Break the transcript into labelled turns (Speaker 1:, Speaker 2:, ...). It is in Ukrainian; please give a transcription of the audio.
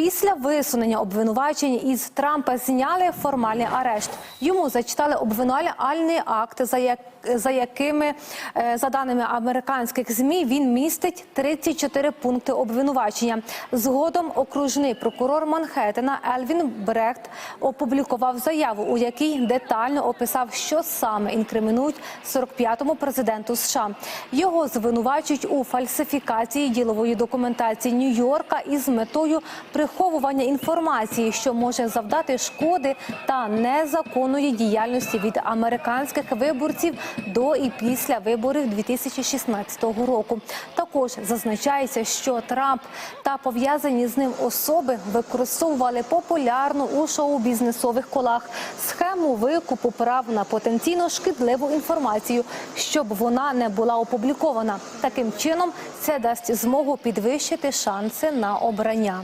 Speaker 1: Після висунення обвинувачень із Трампа зняли формальний арешт. Йому зачитали обвинувальний акт, за, як, за якими, е, за даними американських змі, він містить 34 пункти обвинувачення. Згодом окружний прокурор Манхеттена Ельвін Брехт опублікував заяву, у якій детально описав, що саме інкримінують 45-му президенту США. Його звинувачують у фальсифікації ділової документації Нью-Йорка із метою приховування інформації, що може завдати шкоди та незаконної діяльності від американських виборців до і після виборів 2016 року. Також зазначається, що Трамп та пов'язані з ним особи використовували популярну у шоу-бізнесових колах схему викупу прав на потенційно шкідливу інформацію, щоб вона не була опублікована. Таким чином це дасть змогу підвищити шанси на обрання.